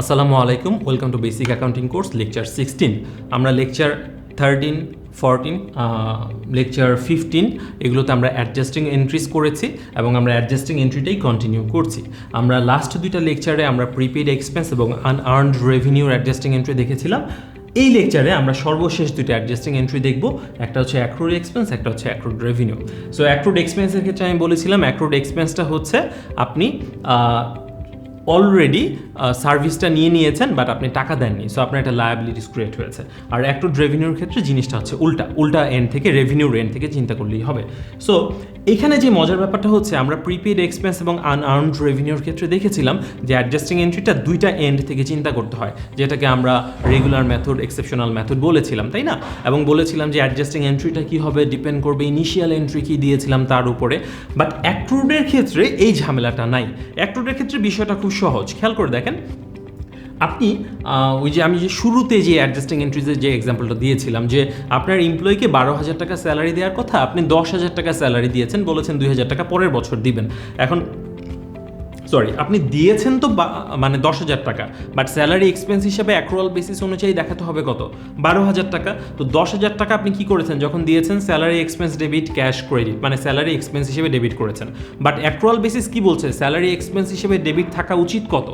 আসসালামু আলাইকুম, welcome to basic accounting course, lecture sixteen. আমরা lecture thirteen, fourteen lecture fifteen, এগুলোতে আমরা অ্যাডজাস্টিং এন্ট্রিজ করেছি এবং আমরা অ্যাডজাস্টিং এন্ট্রিটাই কন্টিনিউ করছি। আমরা লাস্ট দুইটা লেকচারে আমরা প্রিপেড এক্সপেন্স এবং আনআর্নড রেভিনিউর অ্যাডজাস্টিং এন্ট্রি দেখেছিলাম। এই লেকচারে আমরা সর্বশেষ দুটো অ্যাডজাস্টিং এন্ট্রি দেখব, একটা হচ্ছে অ্যাক্রুড এক্সপেন্স একটা হচ্ছে অ্যাক্রুড রেভিনিউ সো অ্যাক্রুড এক্সপেন্সের ক্ষেত্রে আমি বলেছিলাম অ্যাক্রুড এক্সপেন্সটা হচ্ছে আপনি অলরেডি সার্ভিসটা নিয়ে নিয়েছেন বাট আপনি টাকা দেননি। সো আপনার একটা লায়াবিলিটিস ক্রিয়েট হয়েছে। আর একটু রেভিনিউর ক্ষেত্রে জিনিসটা হচ্ছে উল্টা। উল্টা এন্ড থেকে রেভিনিউর এন্ড থেকে চিন্তা করলেই হবে। সো এখানে যে মজার ব্যাপারটা হচ্ছে, আমরা প্রিপেড এক্সপেন্স এবং আনআর্নড রেভিনিউর ক্ষেত্রে দেখেছিলাম যে অ্যাডজাস্টিং এন্ট্রিটা দুইটা এন্ড থেকে চিন্তা করতে হয়, যেটাকে আমরা রেগুলার মেথড এক্সেপশনাল মেথড বলেছিলাম, তাই না? এবং বলেছিলাম যে অ্যাডজাস্টিং এন্ট্রিটা কী হবে ডিপেন্ড করবে ইনিশিয়াল এন্ট্রি কী দিয়েছিলাম তার উপরে। বাট অ্যাক্রুডের ক্ষেত্রে এই ঝামেলাটা নাই। অ্যাক্রুডের ক্ষেত্রে বিষয়টা খুব সহজ। খেয়াল করে দেখেন আপনি ওই যে আমি যে শুরুতে যে অ্যাডজাস্টিং এন্ট্রিজের যে এক্সাম্পলটা দিয়েছিলাম, যে আপনার এমপ্লয়িকে বারো হাজার টাকা স্যালারি দেওয়ার কথা, আপনি দশ হাজার টাকা স্যালারি দিয়েছেন, বলেছেন দুই হাজার টাকা পরের বছর দিবেন। এখন সরি আপনি দিয়েছেন তো মানে দশ হাজার টাকা বাট স্যালারি এক্সপেন্স হিসেবে অ্যাক্রুয়াল বেসিস অনুযায়ী দেখাতে হবে কত? বারো হাজার টাকা, তো দশ হাজার টাকা আপনি কি করেছেন? যখন দিয়েছেন salary expense debit cash credit মানে স্যালারি এক্সপেন্স হিসেবে ডেবিট করেছেন। বাট অ্যাক্রুয়াল বেসিস কি বলছে? স্যালারি এক্সপেন্স হিসেবে ডেবিট থাকা উচিত কত?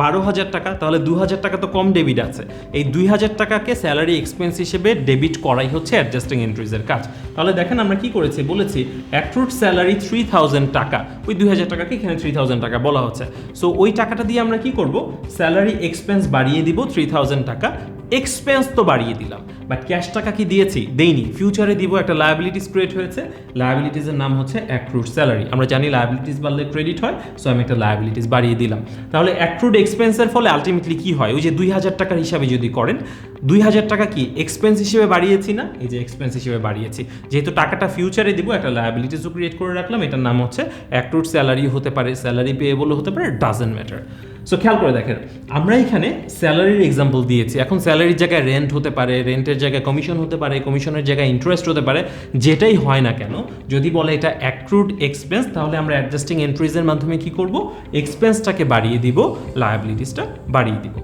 বারো হাজার টাকা, তাহলে দু হাজার টাকা তো কম ডেবিট আছে। এই দুই হাজার টাকাকে স্যালারি এক্সপেন্স হিসেবে ডেবিট করাই হচ্ছে অ্যাডজাস্টিং এন্ট্রিজের কাজ। তাহলে দেখেন আমরা কি করেছি, বলেছি অ্যাক্রুড স্যালারি থ্রি থাউজেন্ড টাকা। ওই দুই হাজার টাকাকে এখানে থ্রি থাউজেন্ড টাকা বলা হচ্ছে। সো ওই টাকাটা দিয়ে আমরা কি করব? স্যালারি এক্সপেন্স বাড়িয়ে দিব থ্রি থাউজেন্ড টাকা। এক্সপেন্স তো বাড়িয়ে দিলাম। বাট ক্যাশ টাকা কি দিয়েছি? দেইনি। ফিউচারে দিব একটা লায়াবিলিটিস ক্রিয়েট হয়েছে। লায়াবিলিটিসের নাম হচ্ছে অ্যাক্রুড স্যালারি আমরা জানি লায়াবিলিটিস বাড়লে ক্রেডিট হয় সো আমি একটা লায়াবিলিটিস বাড়িয়ে দিলাম। তাহলে অ্যাক্রুড এক্সপেন্সের ফলে আলটিমেটলি কি হয়? ওই যে দুই হাজার টাকার হিসাবে যদি করেন, দুই হাজার টাকা কি এক্সপেন্স হিসেবে বাড়িয়েছি না? এই যে এক্সপেন্স হিসেবে বাড়িয়েছি। যেহেতু টাকাটা ফিউচারে দিব, একটা লায়াবিলিটিসও ক্রিয়েট করে রাখলাম, এটার নাম হচ্ছে অ্যাক্রুড স্যালারি হতে পারে। স্যালারি পেয়েবলও হতে পারে ডাজেন্ট ম্যাটার সো খেয়াল করে দেখেন, আমরা এখানে স্যালারির এক্সাম্পল দিয়েছি। এখন স্যালারির জায়গায় রেন্ট হতে পারে রেন্টের জায়গায় কমিশন হতে পারে কমিশনের জায়গায় ইন্টারেস্ট হতে পারে, যেটাই হয় না কেন, যদি বলে এটা অ্যাক্রুড এক্সপেন্স তাহলে আমরা অ্যাডজাস্টিং এন্ট্রিজের মাধ্যমে কি করব? এক্সপেন্সটাকে বাড়িয়ে দিব লায়াবিলিটিসটা বাড়িয়ে দিব।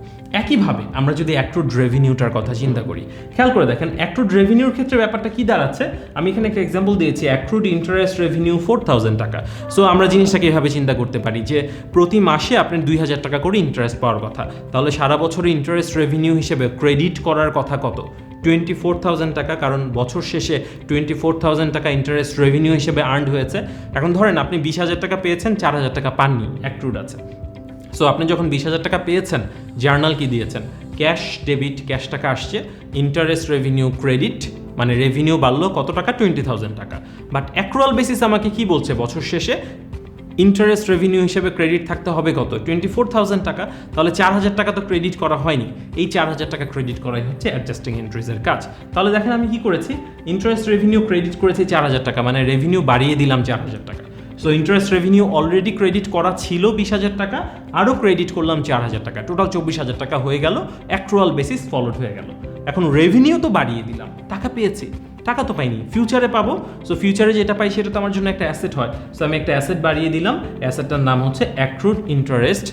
একইভাবে আমরা যদি অ্যাক্রুড রেভিনিউটার কথা চিন্তা করি, খেয়াল করে দেখেন অ্যাক্রুড রেভিনিউর ক্ষেত্রে ব্যাপারটা কি দাঁড়াচ্ছে? আমি এখানে একটা এক্সাম্পল দিয়েছি accrued interest revenue four thousand টাকা। সো আমরা জিনিসটাকে এভাবে চিন্তা করতে পারি যে, প্রতি মাসে আপনি দুই হাজার টাকা করে ইন্টারেস্ট পাওয়ার কথা। তাহলে সারা বছরে ইন্টারেস্ট রেভিনিউ হিসেবে ক্রেডিট করার কথা কত? টোয়েন্টি ফোর থাউজেন্ড টাকা, কারণ বছর শেষে টোয়েন্টি ফোর থাউজেন্ড টাকা ইন্টারেস্ট রেভিনিউ হিসেবে আর্নড হয়েছে। এখন ধরেন আপনি বিশ হাজার টাকা পেয়েছেন, চার হাজার টাকা পাননি অ্যাক্রুড আছে। সো আপনি যখন বিশ হাজার টাকা পেয়েছেন জার্নাল কি দিয়েছেন? ক্যাশ ডেবিট ক্যাশ টাকা আসছে ইন্টারেস্ট রেভিনিউ ক্রেডিট মানে রেভিনিউ বাড়লো কত টাকা? টোয়েন্টি থাউজেন্ড টাকা। বাট অ্যাক্রুয়াল বেসিস আমাকে কি বলছে? বছর শেষে ইন্টারেস্ট রেভিনিউ হিসেবে ক্রেডিট থাকতে হবে কত? টোয়েন্টি ফোর থাউজেন্ড টাকা, তাহলে চার হাজার টাকা তো ক্রেডিট করা হয়নি। এই চার হাজার টাকা ক্রেডিট করাই হচ্ছে অ্যাডজাস্টিং এন্ট্রিজের কাজ। তাহলে দেখেন আমি কি করেছি? ইন্টারেস্ট রেভিনিউ ক্রেডিট করেছি চার হাজার টাকা মানে রেভিনিউ বাড়িয়ে দিলাম চার হাজার টাকা। So interest revenue already credit করা ছিল বিশ হাজার টাকা, আরও ক্রেডিট করলাম চার হাজার টাকা। টোটাল চব্বিশ হাজার টাকা হয়ে গেল অ্যাক্রুয়াল বেসিস ফলোড হয়ে গেল। এখন রেভিনিউ তো বাড়িয়ে দিলাম, টাকা পেয়েছি। টাকা তো পাইনি। ফিউচারে পাবো। সো ফিউচারে যেটা পাই সেটা তো আমার জন্য একটা অ্যাসেট হয়। সো আমি একটা অ্যাসেট বাড়িয়ে দিলাম। অ্যাসেটটার নাম হচ্ছে অ্যাক্রুড ইন্টারেস্ট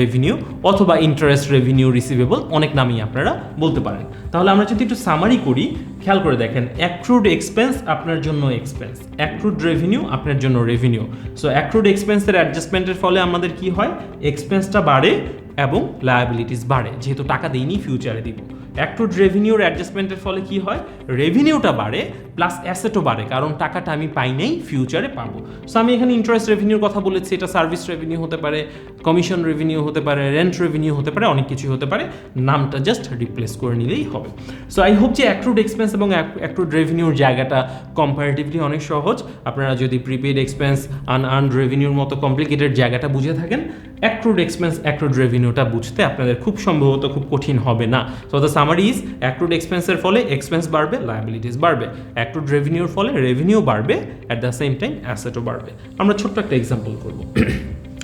রেভিনিউ অথবা ইন্টারেস্ট রেভিনিউ রিসিভেবল অনেক নামই আপনারা বলতে পারেন। তাহলে আমরা যদি একটু সামারি করি, খেয়াল করে দেখেন অ্যাক্রুড এক্সপেন্স আপনার জন্য এক্সপেন্স অ্যাক্রুড রেভিনিউ আপনার জন্য রেভিনিউ সো অ্যাক্রুড এক্সপেন্সের অ্যাডজাস্টমেন্টের ফলে আমাদের কি হয়? এক্সপেন্সটা বাড়ে এবং লায়াবিলিটিস বাড়ে। যেহেতু টাকা দিইনি ফিউচারে দিব। অ্যাক্রুড রেভিনিউর অ্যাডজাস্টমেন্টের ফলে কি হয়? রেভিনিউটা বাড়ে প্লাস অ্যাসেটও বাড়ে, কারণ টাকাটা আমি পাই নাই ফিউচারে পাবো। সো আমি এখানে ইন্টারেস্ট রেভিনিউর কথা বলেছি, এটা সার্ভিস রেভিনিউ হতে পারে কমিশন রেভিনিউ হতে পারে রেন্ট রেভিনিউ হতে পারে, অনেক কিছুই হতে পারে, নামটা জাস্ট রিপ্লেস করে নিলেই হবে। সো আই হোপ যে অ্যাক্রুড এক্সপেন্স এবং অ্যাক্রুড রেভিনিউর জায়গাটা কম্পারেটিভলি অনেক সহজ। আপনারা যদি প্রিপেড এক্সপেন্স আনআর্নড রেভিনিউর মতো কমপ্লিকেটেড জায়গাটা বুঝে থাকেন অ্যাক্রুড এক্সপেন্স অ্যাক্রুড রেভিনিউটা বুঝতে আপনাদের খুব সম্ভবত খুব কঠিন হবে না। So the summary is accrued এক্সপেন্সের ফলে এক্সপেন্স বাড়বে লায়াবিলিটিস বাড়বে। অ্যাক্রুড রেভিনিউর ফলে রেভিনিউ বাড়বে অ্যাট দ্য সেম টাইম অ্যাসেটও বাড়বে। আমরা ছোট্ট একটা এক্সাম্পল করব।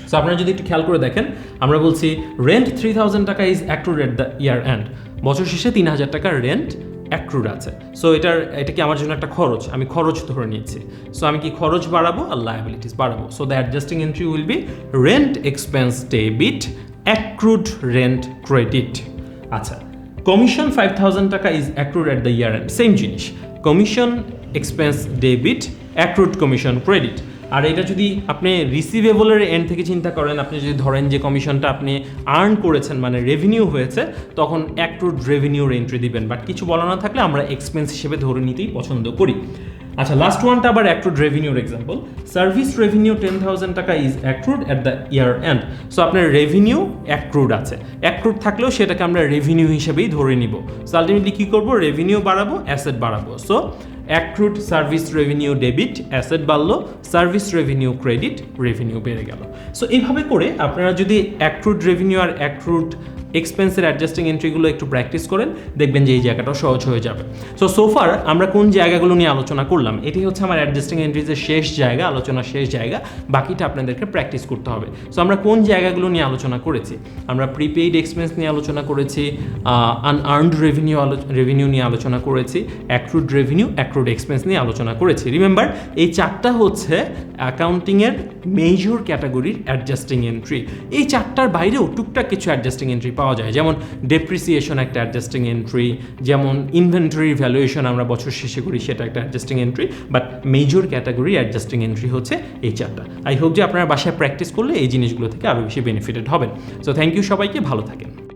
সো আপনারা যদি একটু খেয়াল করে দেখেন, আমরা বলছি রেন্ট থ্রি থাউজেন্ড টাকা is accrued at the year end বছর শেষে তিন হাজার টাকার রেন্ট অ্যাক্রুড আছে। সো এটার, এটা কি আমার জন্য একটা খরচ? আমি খরচ ধরে নিচ্ছি। সো আমি কি খরচ বাড়াবো আর লায়াবিলিটিস বাড়াবো? So the adjusting entry will be rent expense debit accrued rent credit আচ্ছা কমিশন ফাইভ থাউজেন্ড টাকা is accrued at the year end same জিনিস। Commission expense debit accrued commission credit আর এটা যদি আপনি রিসিভেবলের এন্ড থেকে চিন্তা করেন, আপনি যদি ধরেন যে কমিশনটা আপনি আর্ন করেছেন মানে রেভিনিউ হয়েছে, তখন অ্যাক্রুড রেভিনিউর এন্ট্রি দিবেন। বাট কিছু বলা না থাকলে আমরা এক্সপেন্স হিসেবে ধরে নিতেই পছন্দ করি। আচ্ছা লাস্ট ওয়ানটা আবার accrued রেভিনিউর example service revenue ten thousand টাকা is accrued at the year end so আপনার রেভিনিউ অ্যাক্রুড আছে। অ্যাক্রুড থাকলেও সেটাকে আমরা রেভিনিউ হিসেবেই ধরে নিব। সো আলটিমেটলি কী করব? রেভিনিউ বাড়াবো অ্যাসেট বাড়াবো। So accrued service revenue debit asset বাড়লো সার্ভিস রেভিনিউ ক্রেডিট রেভিনিউ বেড়ে গেল। সো এইভাবে করে আপনারা যদি অ্যাক্রুড রেভিনিউ আর অ্যাক্রুড এক্সপেন্সের অ্যাডজাস্টিং এন্ট্রিগুলো একটু প্র্যাকটিস করেন, দেখবেন যে এই জায়গাটাও সহজ হয়ে যাবে। সো সোফার আমরা কোন জায়গাগুলো নিয়ে আলোচনা করলাম, এটি হচ্ছে আমার অ্যাডজাস্টিং এন্ট্রিজের শেষ জায়গা, আলোচনার শেষ জায়গা, বাকিটা আপনাদেরকে প্র্যাকটিস করতে হবে। সো আমরা কোন জায়গাগুলো নিয়ে আলোচনা করেছি? আমরা প্রিপেইড এক্সপেন্স নিয়ে আলোচনা করেছি আনআর্নড রেভিনিউ রেভিনিউ নিয়ে আলোচনা করেছি অ্যাক্রুড রেভিনিউ অ্যাক্রুড এক্সপেন্স নিয়ে আলোচনা করেছি। রিমেম্বার এই চারটা হচ্ছে অ্যাকাউন্টিংয়ের মেজর ক্যাটাগরির অ্যাডজাস্টিং এন্ট্রি এই চারটার বাইরেও টুকটাক কিছু অ্যাডজাস্টিং এন্ট্রি পাওয়া যায়। যেমন ডেপ্রিসিয়েশন একটা অ্যাডজাস্টিং এন্ট্রি যেমন ইনভেন্টরি ভ্যালুয়েশন আমরা বছর শেষে করি, সেটা একটা adjusting entry but major category adjusting entry হচ্ছে এই চারটা। আই হোপ যে আপনারা বাসায় প্র্যাকটিস করলে এই জিনিসগুলো থেকে আরও বেশি বেনিফিটেড হবেন। সো থ্যাংক ইউ সবাইকে, ভালো থাকেন।